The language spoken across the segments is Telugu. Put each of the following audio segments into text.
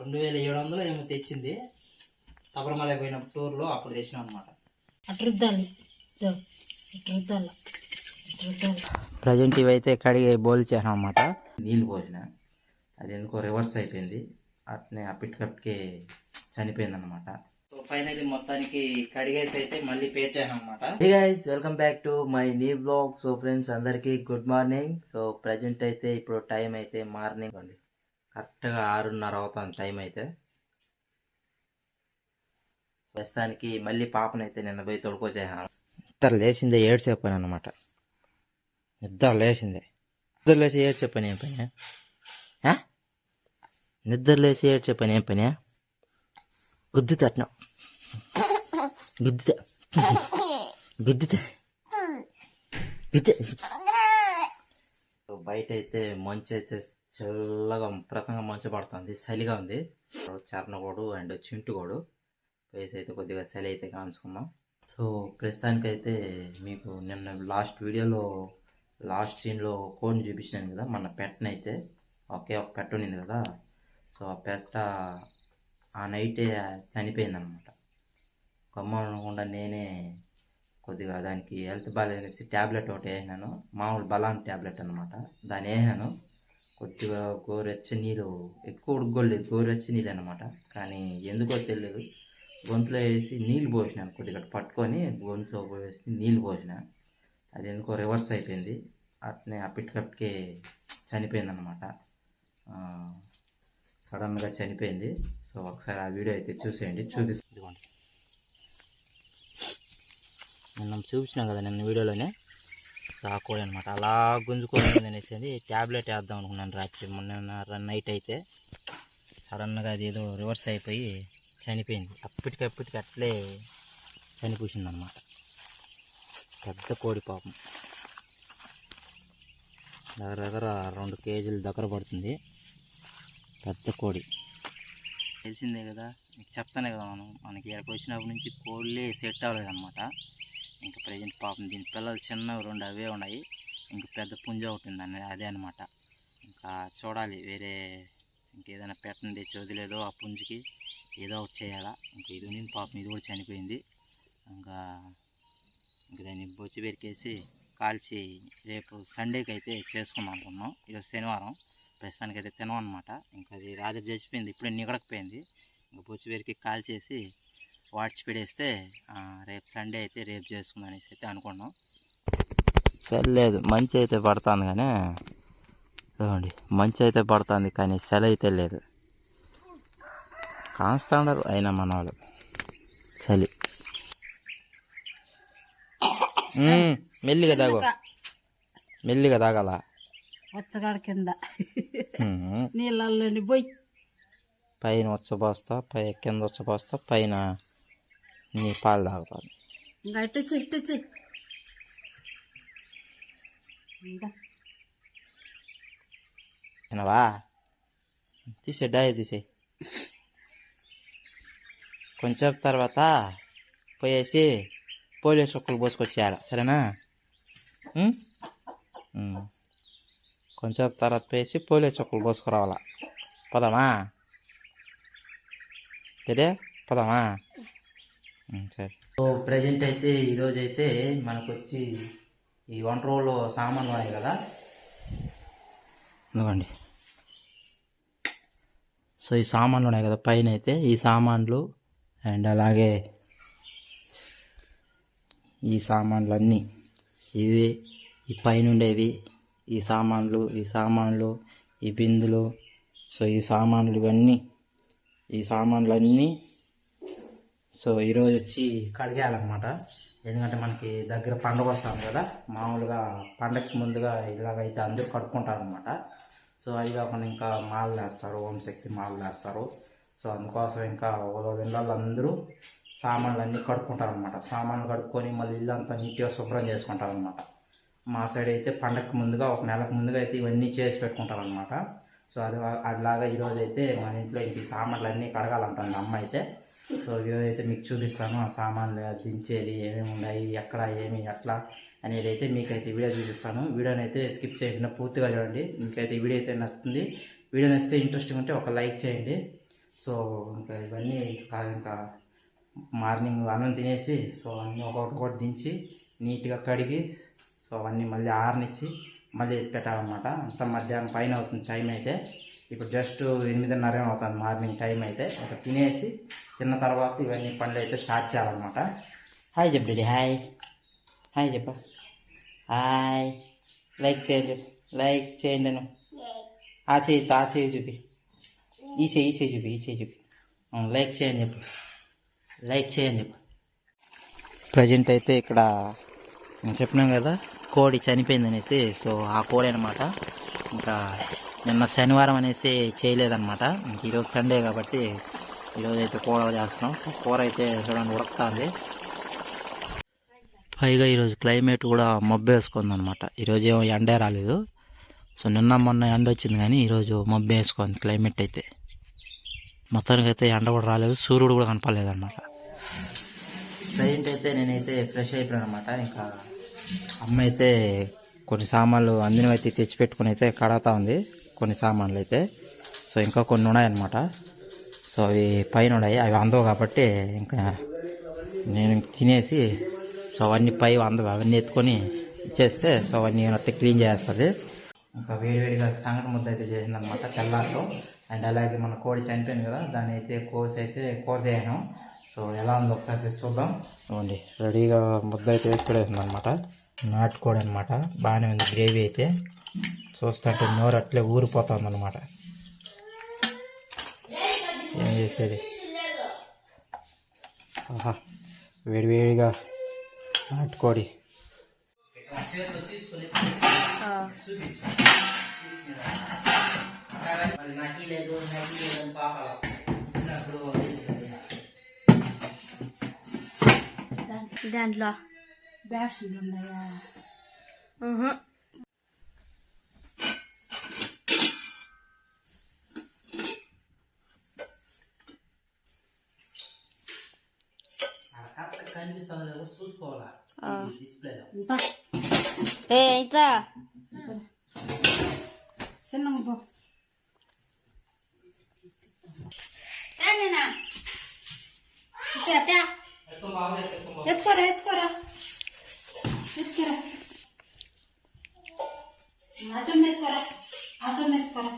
రెండు వేల ఏడు వందలు ఏమో తెచ్చింది. శబరిమల పోయినప్పుడు టూర్లో అప్పుడు తెచ్చినాం అనమాట అటు రుద్దాలి. ఇదో, ఇటు రుద్దాల. ఇటు రుద్దాలి. ప్రజెంట్ ఇవైతే కడిగి బోల్ చేసాం అనమాట నీళ్ళు పోసిన. అది ఎందుకో రివర్స్ అయిపోయింది. అట్నే అప్పటికప్పటికే చనిపోయింది అనమాట సో ఫైనల్లీ మొత్తానికి కడిగేసి అయితే మళ్ళీ పే చేసాం అనమాట guys welcome back to my new blog so friends అందరికీ గుడ్ మార్నింగ్ సో ప్రజెంట్ అయితే ఇప్పుడు టైం అయితే మార్నింగ్ అండి కరెక్ట్గా ఆరున్నర అవుతుంది టైం అయితే. ప్రస్తుతానికి మళ్ళీ పాపనైతే నిన్న పోయి తొడుకొచ్చేసాను. ఇద్దరు లేచిందే ఏడు చెప్పాను అనమాట నిద్ర లేచిందే. నిద్ర లేచి ఏడు చెప్పాను ఏం పని? నిద్ర లేచి ఏడు చెప్పాను ఏం పని? గుద్దు తట్టిన. గుద్దితే. గుద్దితే. గుద్దే బయట అయితే మంచి అయితే చల్లగా ప్రతంగా మంచు పడుతుంది చలిగా ఉంది. చరణగోడు అండ్ చింటుగోడు. ప్లేస్ అయితే కొద్దిగా చలి అయితే కాంచుకున్నాం సో ప్రస్తుతానికైతే మీకు నిన్న లాస్ట్ వీడియోలో లాస్ట్ సీన్లో కోడ్ని చూపించాను కదా మన పెట్టనైతే ఒకే ఒక పెట్ట ఉంది కదా. సో ఆ పెట్ట ఆ నైటే చనిపోయిందనమాట గమ్మ ఉండకుండా నేనే కొద్దిగా దానికి హెల్త్ బాగాలేదనేసి ట్యాబ్లెట్ ఒకటి వేసినాను. మామూలు బలాన్ ట్యాబ్లెట్ అనమాట దాన్ని వేసినాను. కొద్దిగా గోరెచ్చ నీళ్ళు ఎక్కువ ఉడుకోలేదు గోరెచ్చ నీళ్ళు అనమాట కానీ ఎందుకో తెలియదు. గొంతులో వేసి నీళ్ళు పోసిన కొద్దిగా పట్టుకొని గొంతులో పోసి నీళ్ళు పోసిన. అది ఎందుకో రివర్స్ అయిపోయింది. అట్నే అప్పటికప్పటికే చనిపోయింది అనమాట సడన్గా చనిపోయింది. సో ఒకసారి ఆ వీడియో అయితే చూసేయండి. చూపిస్తుంది నిన్న చూపించినాం కదా నిన్న వీడియోలోనే? రాకూడదు అనమాట అలా గుంజుకోలేదు అనేసి ట్యాబ్లెట్ వేద్దాం అనుకున్నాను రాత్రి. మొన్న నైట్ అయితే సడన్గా అది ఏదో రివర్స్ అయిపోయి చనిపోయింది. అప్పటికప్పటికి అట్లే చనిపోయింది అనమాట పెద్ద కోడి పాపం. దగ్గర దగ్గర రెండు కేజీలు దగ్గర పడుతుంది. పెద్ద కోడి. తెలిసిందే కదా. మీకు చెప్తానే కదా మనం. మనకి ఇక్కడికి వచ్చినప్పటి నుంచి కోళ్ళే సెట్ అవ్వలేదు అనమాట ఇంకా ప్రజెంట్ పాపం దీని పిల్లలు చిన్నవి రెండు అవే ఉన్నాయి. ఇంకా పెద్ద పుంజ ఒకటి ఉందండి అదే అనమాట ఇంకా చూడాలి వేరే ఇంకేదైనా పెట్టండి తెచ్చి వదిలేదో ఆ పుంజుకి ఏదో ఒకటి చేయాలా. ఇంకా ఇది ఉంది పాపం ఇది కూడా చనిపోయింది. ఇంకా ఇంకా దాన్ని బొచ్చి పెరికేసి కాల్చి రేపు సండేకి అయితే చేసుకుందాం అనుకున్నాం. ఈరోజు శనివారం ప్రస్తుతానికి అయితే తినం అనమాట ఇంకా అది రాత్రి చచ్చిపోయింది ఇప్పుడే నిగడకపోయింది. ఇంకా బొచ్చి పెరికి కాల్చేసి పెడేస్తే ఆ, రేపు సండే అయితే రేపు చేసుకుందాం అనేసి అయితే అనుకున్నాం. లేదు మంచి అయితే పడుతుంది కానీ చూడండి మంచి అయితే పడుతుంది కానీ సెల అయితే లేదు. కాన్స్టాండర్ అయినా మన వాళ్ళు చలి. మెల్లిగా తాగు. మెల్లిగా. తాగాల? వచ్చగాడ కింద. మ్మ్. నీళ్ళల్లోని పోయి పైన వచ్చబోస్తా పై కింద వచ్చబోస్తా పైన నీ పాలు తాగుతాను ఇంకా ఇట్టొచ్చు ఇట్టొచ్చు వినవా? తీసే డాయ్ తీసే కొంచెం తర్వాత పోయేసి పోలియో చుక్కలు పోసుకొచ్చేయాలి సరేనా. కొంచెం తర్వాత పోయేసి పోలియో చుక్కలు పోసుకురావాలా. పదమా? సరే పదమా? సరే. సో ప్రజెంట్ అయితే ఈరోజు అయితే మనకు వచ్చి ఈ వంట రోజులో సామాన్లు ఉన్నాయి కదా? ఇదిగోండి. సో ఈ సామాన్లు ఉన్నాయి కదా పైన అయితే ఈ సామాన్లు అండ్ అలాగే ఈ సామాన్లు అన్నీ ఇవి ఈ పైన ఉండేవి ఈ సామాన్లు ఈ సామాన్లు ఈ బిందులు. సో ఈ సామాన్లు ఇవన్నీ ఈ సామాన్లు అన్నీ సో ఈరోజు వచ్చి కడిగేయాలన్నమాట. ఎందుకంటే మనకి దగ్గర పండుగ వస్తాను కదా మామూలుగా పండగకి ముందుగా ఇలాగైతే అందరూ కడుక్కుంటారు అనమాట సో అది కాకుండా ఇంకా మాలు వేస్తారు ఓంశక్తి మాలు వేస్తారు సో అందుకోసం ఇంకా ఒక ఇళ్ళల్లో అందరూ సామాన్లు అన్నీ కడుక్కుంటారు అనమాట సామాన్లు కడుక్కొని మళ్ళీ ఇల్లు అంతా నీట్గా శుభ్రం చేసుకుంటారు అనమాట మా సైడ్ అయితే పండగకి ముందుగా ఒక నెలకు ముందుగా అయితే ఇవన్నీ చేసి పెట్టుకుంటారు అనమాట సో అది అదిలాగా ఈరోజు అయితే మన ఇంట్లో ఇంక సామాన్లు అన్నీ కడగాలంటుంది అమ్మ అయితే. సో ఈరోజు మీకు చూపిస్తాను ఆ సామాన్లు దించేది ఏమేమి ఉన్నాయి ఎక్కడ ఏమి ఎట్లా అనేది అయితే మీకైతే వీడియో చూపిస్తాను. వీడియోని అయితే స్కిప్ చేయకుండా పూర్తిగా చూడండి. మీకైతే వీడియో అయితే నచ్చుతుంది. వీడియో నచ్చితే ఇంట్రెస్టింగ్ ఉంటే ఒక లైక్ చేయండి. సో ఇంకా ఇవన్నీ ఇంకా ఇంకా మార్నింగ్ అన్నం తినేసి సో అన్నీ ఒకటి ఒకటి దించి నీట్గా కడిగి సో అవన్నీ మళ్ళీ ఆరనిచ్చి మళ్ళీ పెట్టాలన్నమాట. అంత మధ్యాహ్నం పైన అవుతుంది టైం అయితే. ఇప్పుడు జస్ట్ ఎనిమిదిన్నర అవుతుంది మార్నింగ్ టైం అయితే. ఒక తినేసి తిన్న తర్వాత ఇవన్నీ పనులు అయితే స్టార్ట్ చేయాలన్నమాట. హాయ్ చెప్పు డాడీ హాయ్. హాయ్ చెప్ప. హాయ్. లైక్ చేయండి లైక్ చేయండి ఆ చేయి ఆ చేయి చూపి. ఈ చేయి ఈ చేయి చూపి ఈ చేయి చూపి. లైక్ చేయండి చెప్పు. లైక్ చేయండి చెప్పు. ప్రజెంట్ అయితే ఇక్కడ చెప్పినాం కదా కోడి చనిపోయింది అనేసి సో ఆ కోడి అనమాట ఇంకా నిన్న శనివారం అనేసి చేయలేదన్నమాట. ఇంక ఈరోజు సండే కాబట్టి ఈరోజు అయితే కూర చేస్తున్నాం. సో కూర అయితే చూడండి ఉడకుతుంది. పైగా ఈరోజు క్లైమేట్ కూడా మబ్బు వేసుకుంది అనమాట ఈరోజు ఏమో ఎండే రాలేదు. సో నిన్న మొన్న ఎండ వచ్చింది కానీ ఈరోజు మబ్బు వేసుకుంది క్లైమేట్ అయితే. మొత్తానికి అయితే ఎండ కూడా రాలేదు. సూర్యుడు కూడా కనపడలేదు అనమాట ప్రజెంట్ అయితే నేనైతే ఫ్రెష్ అయిపోయాను అనమాట ఇంకా అమ్మ అయితే కొన్ని సామాన్లు అందినవి అయితే తెచ్చిపెట్టుకుని అయితే కడతా ఉంది. కొన్ని సామాన్లు అయితే. సో ఇంకా కొన్ని ఉన్నాయన్నమాట. సో అవి పైన ఉన్నాయి. అవి అందవు కాబట్టి ఇంకా నేను తినేసి సో అవన్నీ పై అందవు. అవన్నీ ఎత్తుకొని ఇచ్చేస్తే సో అవన్నీ అట్టే క్లీన్ చేస్తుంది. ఇంకా వేడివేడిగా సంగటి ముద్ద అయితే చేసిందనమాట తెల్లారితో అండ్ అలాగే మన కోడి చనిపోయింది కదా దాన్ని అయితే కోసి అయితే కోసేయను. సో ఎలా ఉందో ఒకసారి చూద్దాం. చూడండి రెడీగా ముద్ద అయితే వేసి అనమాట నాటుకోడి అనమాట బాగానే ఉంది గ్రేవీ అయితే. చూస్తుంటే నోరు అట్లే ఊరిపోతుంది అనమాట ఏం చేసేది? ఆహా వేడివేడిగా నాటుకోడి. దాంట్లో బ్యాట్స్లు ఉన్నాయా ఏ అయితే చిన్న ఎత్తుకోరా ఎత్తుకోరా. ఎత్తుకోరా. ఆసం ఎత్తుకోరా ఆసం ఎత్తుకోరా.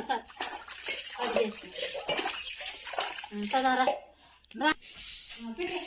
చాలు చాలు అది చదవరా రా పెట్టే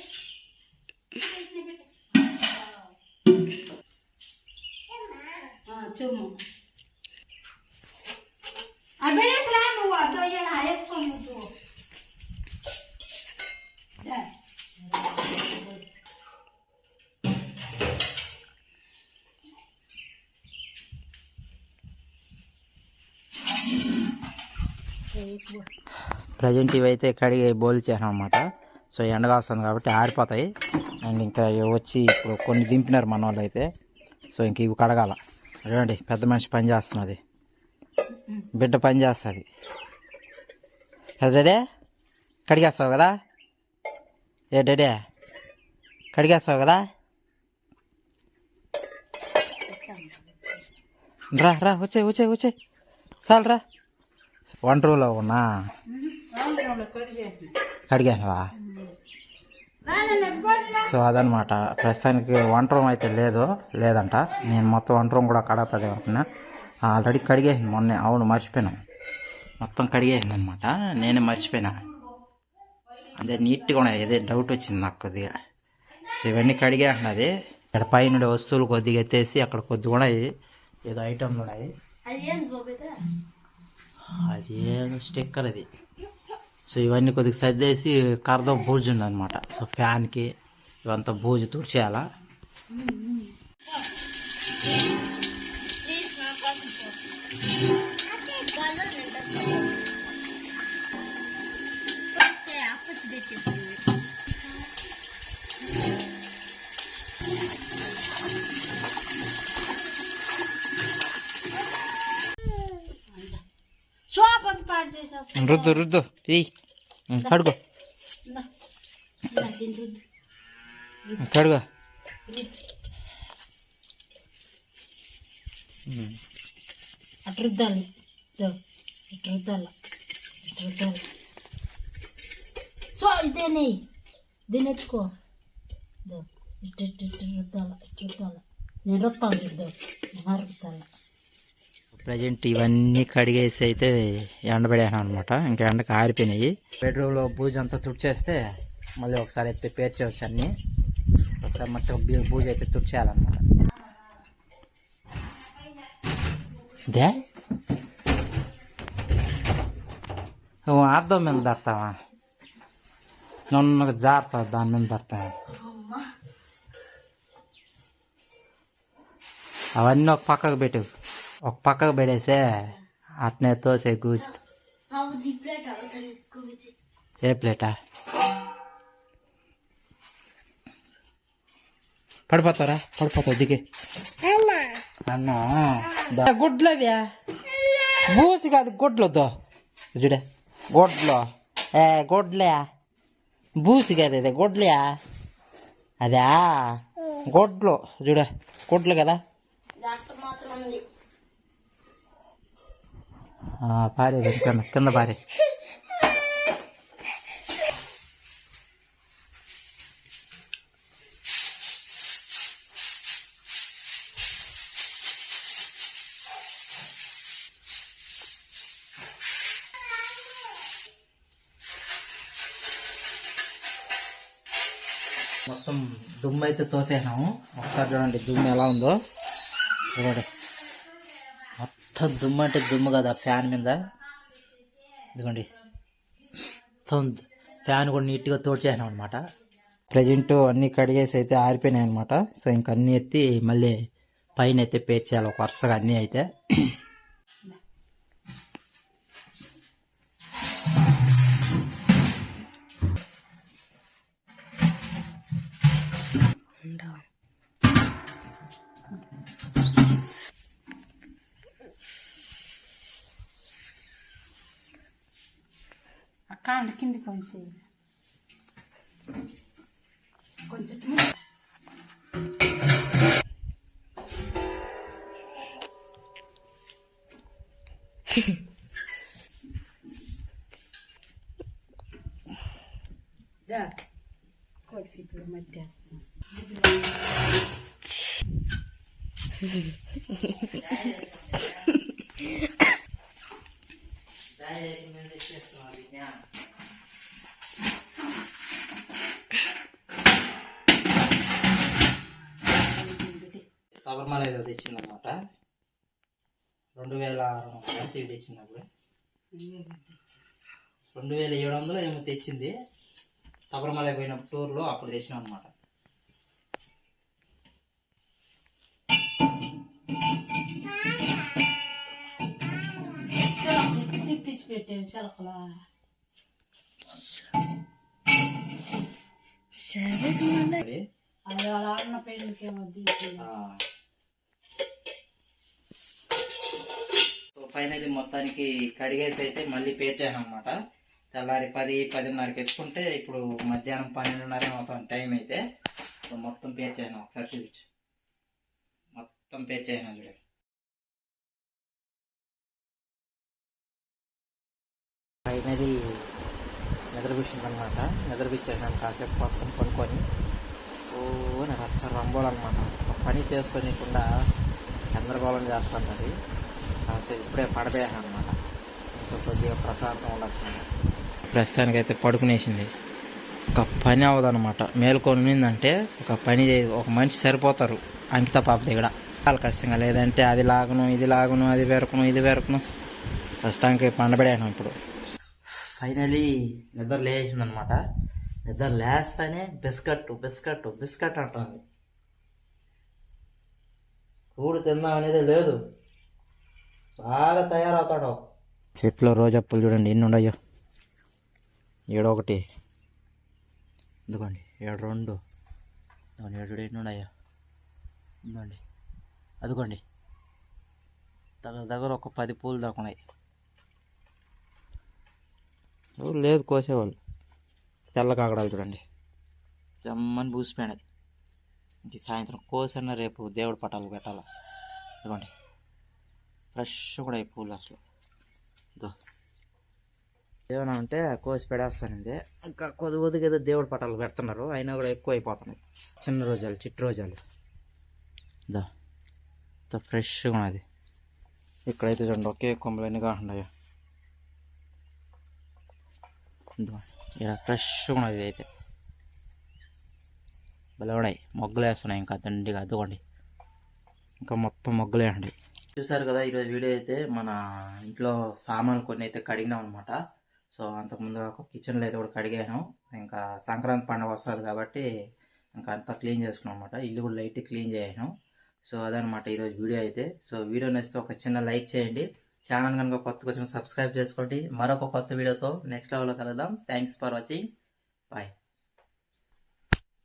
ప్రజెంట్ ఇవైతే కడిగి బోల్ చేసాం అనమాట సో ఎండగా వస్తుంది కాబట్టి ఆరిపోతాయి. అండ్ ఇంకా వచ్చి ఇప్పుడు కొన్ని దింపినారు మన వాళ్ళు అయితే. సో ఇంక ఇవి కడగాల. చూడండి పెద్ద మనిషి పని చేస్తున్నది. బిడ్డ పని చేస్తుంది. కదా డాడే కడిగేస్తావు కదా? ఏ డాడే కడిగేస్తావు కదా? రా రా వచ్చే వచ్చే వచ్చే. చాలు రా. వంట రూమ్లో ఉన్నా? కడిగావా సో అదనమాట. ప్రస్తుతానికి వంట రూమ్ అయితే లేదు లేదంట. నేను మొత్తం వంట రూమ్ కూడా కడగతుంది అనుకున్నా. ఆల్రెడీ కడిగేసింది మొన్నే. అవును మర్చిపోయాను. మొత్తం కడిగేసింది అనమాట నేనే మర్చిపోయినా. అదే నీట్గా ఉన్నాయి. అదే డౌట్ వచ్చింది నాకు కొద్దిగా. సో ఇవన్నీ కడిగేసినది ఇక్కడ పైన వస్తువులు కొద్దిగా ఎత్తేసి అక్కడ కొద్దిగా ఉన్నాయి. ఏదో ఐటమ్లు ఉన్నాయి. అది ఏదో స్టిక్కర్ అది. సో ఇవన్నీ కొద్దిగా సర్దేసి కరదో బూజు ఉందన్నమాట సో ఫ్యాన్కి ఇవంతా బూజు తుడిచేయాలా. సోప్ అంత పాడు చేసేస్తా రుద్దు రుద్దు. కడుగో ఇందా. ఇందా. కడుగో. అటు రుద్దాలి. ఇదో ఇటు రుద్దాల. ఇటు రుద్దాలి. సో ఇదే దీన్ని ఎత్తుకో. ఇదో ఇటు ఇటు ఇటు రుద్దాల ఇటు రుద్దాల. నేను వస్తాను ఇద్దో నేను రుద్దాల. ప్రజెంట్ ఇవన్నీ కడిగేసి అయితే ఎండబెడాను అనమాట ఇంకా ఎండకు ఆరిపోయినాయి. బెడ్రూమ్లో బూజు అంతా తుడిచేస్తే మళ్ళీ ఒకసారి అయితే పేర్చవచ్చు అన్ని. ఒకసారి మొత్తం బూజు అయితే తుడిచేయాలన్నమాట. దే? అర్థం మీద పడతావా? నన్ను జాగ్రత్త దాని మీద పడతావా అవన్నీ ఒక పక్కకు పెట్టు. ఒక పక్కకు పెడేసే అట్నే తోసే గూజు ఏ ప్లేటా పడిపోతారా పడిపోతావు దిగి అన్నా దా- గుడ్లవ్యా బూసి కాదు గుడ్లతో చూడే గొడ్లు ఏ గొడ్లే బూసి కాదు ఇది గొడ్లయా అదా గొడ్లు చూడ గొడ్లు కదా ఆ, పారే కింద కింద పారే మొత్తం దుమ్ము అయితే తోసేసాము ఒకసారి చూడండి దుమ్ము ఎలా ఉందో. చూడండి మొత్తం దుమ్ము అంటే దుమ్ము కదా ఫ్యాన్ మీద. ఇదిగోండి. మొత్తం ఫ్యాన్ కూడా నీట్గా తోడ్చేసాను అనమాట ప్రజెంట్ అన్నీ కడిగేసి అయితే ఆరిపోయినాయి అనమాట సో ఇంక అన్నీ ఎత్తి మళ్ళీ పైన అయితే పేర్చేయాలి ఒక వరుసగా అన్నీ అయితే. అక్క అండి కింది కొంచెం కొంచెం దా కోడి శబరిమల ఏదో తెచ్చిందనమాట రెండు వేల ఎంత ఇవి తెచ్చినప్పుడు రెండు వేల ఏడు వందలు ఏమో తెచ్చింది. శబరిమల పోయిన టూర్లో అప్పుడు తెచ్చినాం అనమాట తిప్పించి పెట్టాము మరి, అది. వాళ్ళ అన్న పెళ్ళికేమో తీసి మొత్తానికి కడిగేసి అయితే మళ్ళీ పేర్చాను అనమాట తెల్లారి పది పదిన్నరకి ఎత్తుకుంటే ఇప్పుడు మధ్యాహ్నం పన్నెండున్నర మొత్తం టైం అయితే మొత్తం మొత్తం పేర్చాను ఒకసారి చూపించు. మొత్తం పేర్చాను చూడండి ఫైనలీ నిద్రపించింది అనమాట నిద్రపిచ్చాను కాసేపు పక్కన పనుకొని ఓ నాకు రచ్చ రంబోలన్నమాట అనమాట పని చేసుకోనికుండా గందరగోళం చేస్తుంటది కాసేపు ఇప్పుడే పడబోయాను అనమాట కొద్దిగా ప్రశాంతం ఉండొచ్చు ప్రస్తుతానికైతే పడుకునేసింది. ఒక పని అవ్వదన్నమాట. మేల్కొని ఉన్నిందంటే ఒక పని చే- ఒక మనిషి సరిపోతారు. అంకిత పాప దగ్గర. చాలా కష్టంగా లేదంటే అది లాగను ఇది లాగను అది పెరకను ఇది పెరకను. ప్రస్తుతానికి పండబడాను ఇప్పుడు. ఫైనలీ నిద్ర లేచింది అనమాట నిద్ర లేస్తానే బిస్కట్ బిస్కట్ బిస్కట్ అంటుంది. కూడు తిందాం అనేది లేదు. బాగా తయారవుతాడు. చెట్లో రోజప్పులు చూడండి ఎన్ని ఉన్నాయో. ఏడో ఒకటి ఇదిగోండి ఏడు రెండు ఏడు ఎన్ని ఉన్నాయో. ఇదిగోండి అదిగోండి. దగ్గర దగ్గర ఒక పది పూలు దాకా ఉన్నాయి. ఎవరు లేదు కోసేవాళ్ళు. తెల్ల కాకడాలు చూడండి. జమ్మని పూసిపోయినది ఇంక సాయంత్రం కోసన్న రేపు దేవుడి పటాలు పెట్టాలి. ఇదిగోండి. ఫ్రెష్ కూడా ఈ పూలు అసలు ఏమైనా ఉంటే కోసి పెడేస్తానండి. ఇంకా కొద్ది కొద్దిగా ఏదో దేవుడి పటాలు పెడుతున్నారు. అయినా కూడా ఎక్కువ అయిపోతున్నాయి. చిన్న రోజాలు చిట్టు రోజాలు. ఇంత ఫ్రెష్గా ఉన్నది. ఇక్కడైతే చూడండి ఒకే కొమ్మలు ఎన్ని కాకుండా ఇక్కడ ఫ్రెష్గా ఉన్నది ఇది అయితే. భలే ఉన్నాయి. మొగ్గలు వేస్తున్నాయి ఇంకా దండిగా. అద్దుకోండి ఇంకా మొత్తం మొగ్గలే అండి. చూసారు కదా ఈరోజు వీడియో అయితే మన ఇంట్లో సామాన్లు కొన్ని అయితే కడిగినాం అనమాట సో అంతకుముందు ఒక కిచెన్లో అయితే కూడా కడిగాను. ఇంకా సంక్రాంతి పండుగ వస్తుంది కాబట్టి ఇంకా అంతా క్లీన్ చేసుకున్నాం అనమాట ఇల్లు కూడా లైట్ క్లీన్ చేయను. సో అదనమాట ఈరోజు వీడియో అయితే. సో వీడియో నచ్చితే ఒక చిన్న లైక్ చేయండి. ఛానల్ కనుక కొత్తగా వచ్చిన సబ్స్క్రైబ్ చేసుకోండి. మరొక కొత్త వీడియోతో నెక్స్ట్ లెవెల్లో కలుద్దాం. Thanks for watching bye